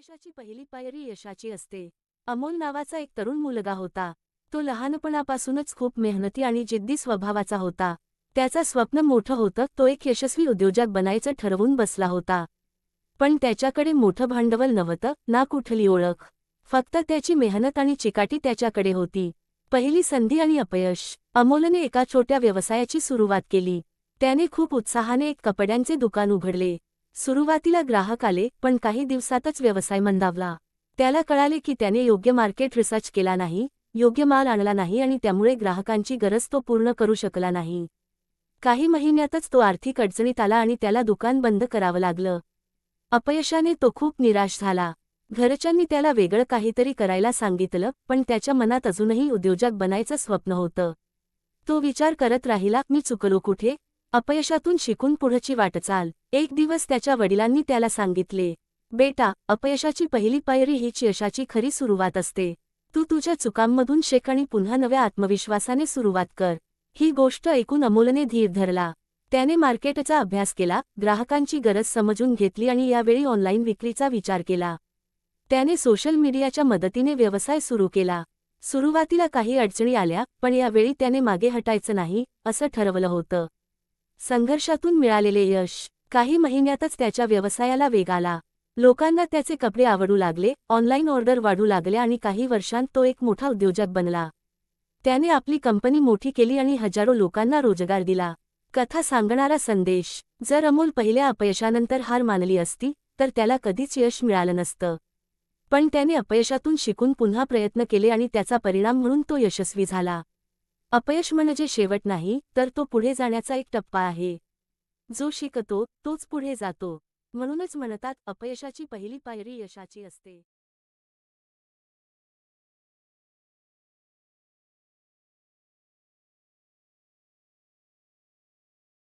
अपयशाची पहिली पायरी यशाची असते. अमोल नावाचा एक तरुण मुलगा होता. तो लहानपणापासूनच खूप मेहनती आणि जिद्दी स्वभावाचा होता. त्याचं स्वप्न मोठं होतं तो एक यशस्वी उद्योजक बनायचं ठरवून बसला होता. पण त्याच्याकडे मोठं भांडवल नव्हतं ना कुठली ओळख. फक्त त्याची मेहनत आणि चिकाटी त्याच्याकडे होती. पहिली संधी आणि अपयश. अमोलने एका छोट्या व्यवसायाची सुरुवात केली. त्याने खूप उत्साहाने एक कपड्यांचे दुकान उघडले. सुरुवातीला ग्राहक आले पण काही दिवसातच व्यवसाय मंदावला. त्याला कळाले की त्याने योग्य मार्केट रिसर्च केला नाही योग्य माल आणला नाही आणि त्यामुळे ग्राहकांची गरज तो पूर्ण करू शकला नाही. काही महिन्यातच तो आर्थिक अडचणीत आला आणि त्याला दुकान बंद करावं लागलं. अपयशाने तो खूप निराश झाला. घरच्यांनी त्याला वेगळं काहीतरी करायला सांगितलं पण त्याच्या मनात अजूनही उद्योजक बनायचं स्वप्न होतं. तो विचार करत राहिला मी चुकलो कुठे? अपयशातून शिकून पुढची वाटचाल एक दिवस त्याच्या वडिलांनी त्याला सांगितले बेटा अपयशाची पहिली पायरी हीच यशाची खरी सुरुवात असते. तू तुझ्या चुकांमधून शेक आणि पुन्हा नव्या आत्मविश्वासाने सुरुवात कर. ही गोष्ट ऐकून अमोलने धीर धरला. त्याने मार्केटचा अभ्यास केला ग्राहकांची गरज समजून घेतली आणि यावेळी ऑनलाईन विक्रीचा विचार केला. त्याने सोशल मीडियाच्या मदतीने व्यवसाय सुरू केला. सुरुवातीला काही अडचणी आल्या पण यावेळी त्याने मागे हटायचं नाही असं ठरवलं होतं. संघर्षातून मिळालेले यश. काही महिन्यातच त्याच्या व्यवसायाला वेग आला. लोकांना त्याचे कपडे आवडू लागले ऑनलाईन ऑर्डर वाढू लागल्या आणि काही वर्षांत तो एक मोठा उद्योजक बनला. त्याने आपली कंपनी मोठी केली आणि हजारो लोकांना रोजगार दिला. कथा सांगणारा संदेश. जर अमोल पहिल्या अपयशानंतर हार मानली असती तर त्याला कधीच यश मिळालं नसतं. पण त्याने अपयशातून शिकून पुन्हा प्रयत्न केले आणि त्याचा परिणाम म्हणून तो यशस्वी झाला. अपयश म्हणजे शेवट नाही तर तो पुढे जाण्याचा एक टप्पा आहे. जो शिकतो तोच पुढे जातो. म्हणूनच म्हणतात अपयशाची पहिली पायरी यशाची असते.